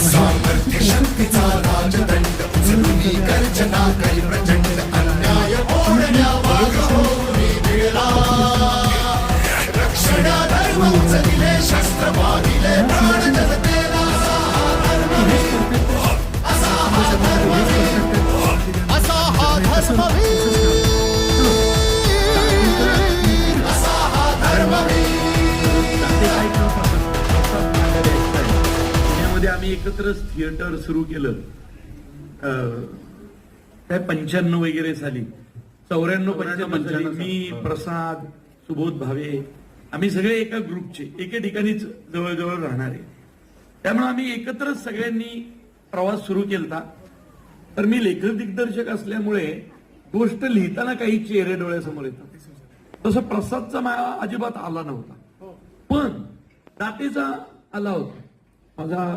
सामर्थ्य शक्तीचा राजदंड उचलून गर्जना करी प्रचंड अन्याय ओढण्या वाघ होऊन मिळला रक्षण धर्म उचलिले शस्त्र वाहिले आम्ही एकत्रच थिएटर सुरू केलं. काय पंच्याण्णव वगैरे साली. चौऱ्याण्णव पंच्याण्णव मी प्रसाद सुबोध भावे आम्ही सगळे एका ग्रुपचे एके ठिकाणीच जवळजवळ राहणारे त्यामुळे आम्ही एकत्रच सगळ्यांनी प्रवास सुरू केलता. तर मी लेखक दिग्दर्शक असल्यामुळे गोष्ट लिहिताना काही चेहरे डोळ्यासमोर येतात. तसं प्रसादचा मला अजिबात आला नव्हता. पण दातेचा आला होता. माझा